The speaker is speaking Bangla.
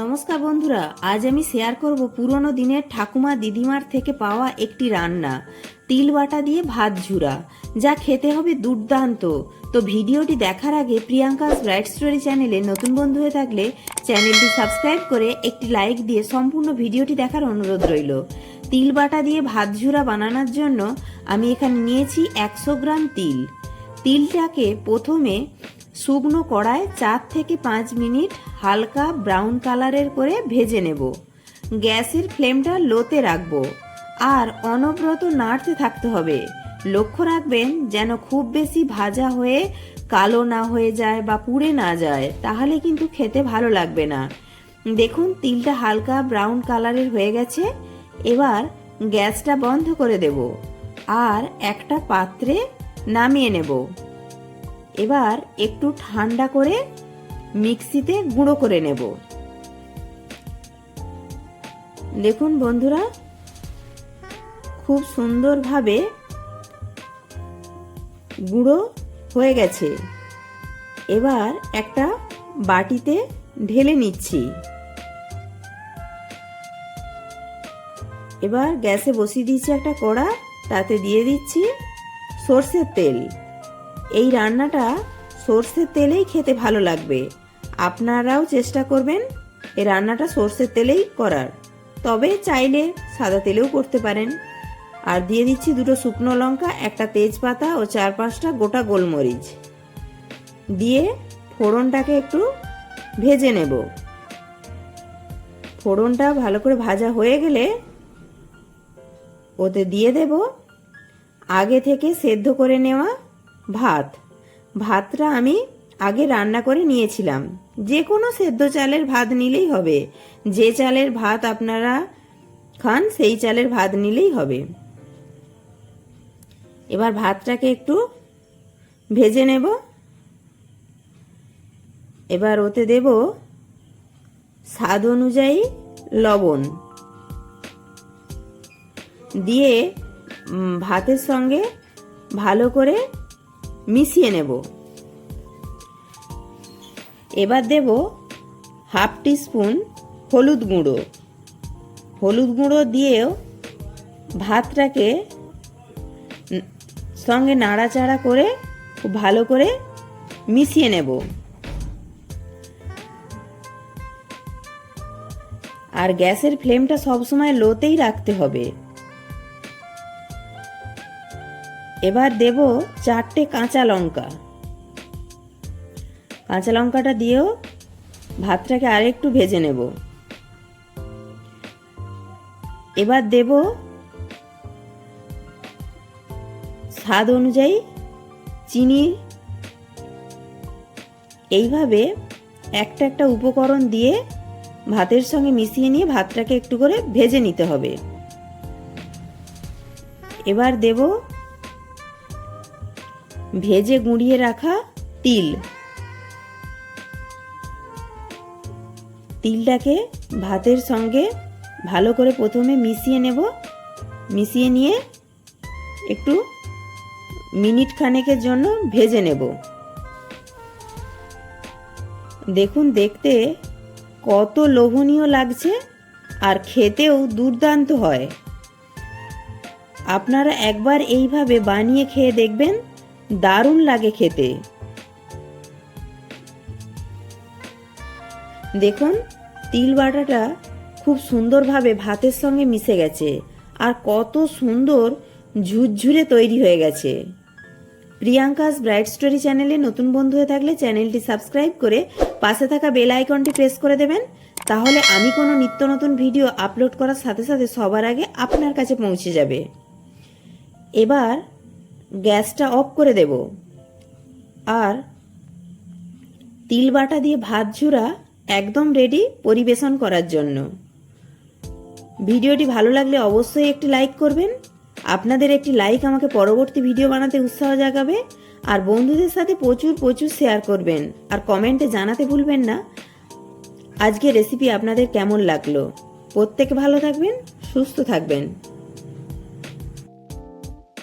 নমস্কার বন্ধুরা, আজ আমি শেয়ার করব পুরনো দিনের ঠাকুমা দিদিমার থেকে পাওয়া একটি রান্না, তিল বাটা দিয়ে ভাত ঝুরা, যা খেতে হবে দুর্দান্ত। তো ভিডিওটি দেখার আগে প্রিয়াঙ্কাস ব্রাইট স্টোরি চ্যানেলে নতুন বন্ধু হয়ে থাকলে চ্যানেলটি সাবস্ক্রাইব করে একটি লাইক দিয়ে সম্পূর্ণ ভিডিওটি দেখার অনুরোধ রইল। তিল বাটা দিয়ে ভাত ঝুরা বানানোর জন্য আমি এখানে নিয়েছি একশো গ্রাম তিল। তিলটাকে প্রথমে শুকনো কড়ায় চার থেকে পাঁচ মিনিট হালকা ব্রাউন কালারের করে ভেজে নেব। গ্যাসের ফ্লেমটা লোতে রাখব। আর অনবরত নাড়তে থাকতে হবে। লক্ষ্য রাখবেন যেন খুব বেশি ভাজা হয়ে কালো না হয়ে যায় বা পুড়ে না যায়, তাহলে কিন্তু খেতে ভালো লাগবে না। দেখুন, তিলটা হালকা ব্রাউন কালারের হয়ে গেছে। এবার গ্যাসটা বন্ধ করে দেব। আর একটা পাত্রে নামিয়ে নেব। এবার একটু ঠান্ডা করে মিক্সিতে গুঁড়ো করে নেব। দেখুন বন্ধুরা, খুব সুন্দরভাবে গুঁড়ো হয়ে গেছে। এবার একটা বাটিতে ঢেলে নিচ্ছি। এবার গ্যাসে বসিয়ে দিচ্ছি একটা কড়া, তাতে দিয়ে দিচ্ছি সর্ষের তেল। এই রান্নাটা সর্ষের তেলেই খেতে ভালো লাগবে। আপনারাও চেষ্টা করবেন এই রান্নাটা সর্ষের তেলেই করার। তবে চাইলে সাদা তেলেও করতে পারেন। আর দিয়ে দিচ্ছি দুটো শুকনো লঙ্কা, একটা তেজপাতা ও চার পাঁচটা গোটা গোলমরিচ। দিয়ে ফোড়নটাকে একটু ভেজে নেব। ফোড়নটা ভালো করে ভাজা হয়ে গেলে ওতে দিয়ে দেব আগে থেকে সেদ্ধ করে নেওয়া ভাত। ভাতটা আমি আগে রান্না করে নিয়েছিলাম। যে কোনো সেদ্ধ চালের ভাত নিলেই হবে। যে চালের ভাত আপনারা খান, সেই চালের ভাত নিলেই হবে। এবার ভাতটাকে একটু ভেজে নেব। এবার ওতে দেব স্বাদ অনুযায়ী লবণ। দিয়ে ভাতের সঙ্গে ভালো করে মিশিয়ে নেব। এবার দেব হাফ টিস্পুন হলুদ গুঁড়ো। হলুদ গুঁড়ো দিয়েও ভাতটাকে সঙ্গে নাড়াচাড়া করে খুব ভালো করে মিশিয়ে নেব। আর গ্যাসের ফ্লেমটা সবসময় লোতেই রাখতে হবে। এবার দেব চারটে কাঁচা লঙ্কা। কাঁচা লঙ্কাটা দিয়েও ভাতটাকে আরেকটু ভেজে নেব। এবার দেব স্বাদ অনুযায়ী চিনি। এইভাবে একটা একটা উপকরণ দিয়ে ভাতের সঙ্গে মিশিয়ে নিয়ে ভাতটাকে একটু করে ভেজে নিতে হবে। এবার দেব ভেজে গুঁড়িয়ে রাখা তিল। তিলটাকে ভাতের সঙ্গে ভালো করে প্রথমে মিশিয়ে নেব। মিশিয়ে নিয়ে একটু মিনিট খানেকের জন্য ভেজে নেব। দেখুন, দেখতে কত লোভনীয় লাগছে আর খেতেও দুর্দান্ত হয়। আপনারা একবার এইভাবে বানিয়ে খেয়ে দেখবেন। দারুণ লাগে খেতে। দেখুন, তিল বাটাটা খুব সুন্দরভাবে ভাতের সঙ্গে মিশে গেছে আর কত সুন্দর ঝুরঝুরে তৈরি হয়ে গেছে। প্রিয়াঙ্কাস ব্রাইট স্টোরি চ্যানেলে নতুন বন্ধু হয়ে থাকলে চ্যানেলটি সাবস্ক্রাইব করে পাশে থাকা বেল আইকনটি প্রেস করে দেবেন। তাহলে আমি কোনো নিত্য নতুন ভিডিও আপলোড করার সাথে সাথে সবার আগে আপনার কাছে পৌঁছে যাবে। এবার গ্যাসটা অফ করে দেব। আর তিল বাটা দিয়ে ভাত ঝুরা একদম রেডি পরিবেশন করার জন্য। ভিডিওটি ভালো লাগলে অবশ্যই একটি লাইক করবেন। আপনাদের একটি লাইক আমাকে পরবর্তী ভিডিও বানাতে উৎসাহ জাগাবে। আর বন্ধুদের সাথে প্রচুর প্রচুর শেয়ার করবেন। আর কমেন্টে জানাতে ভুলবেন না। আজকে রেসিপি আপনাদের কেমন লাগল? প্রত্যেকে ভালো থাকবেন, সুস্থ থাকবেন।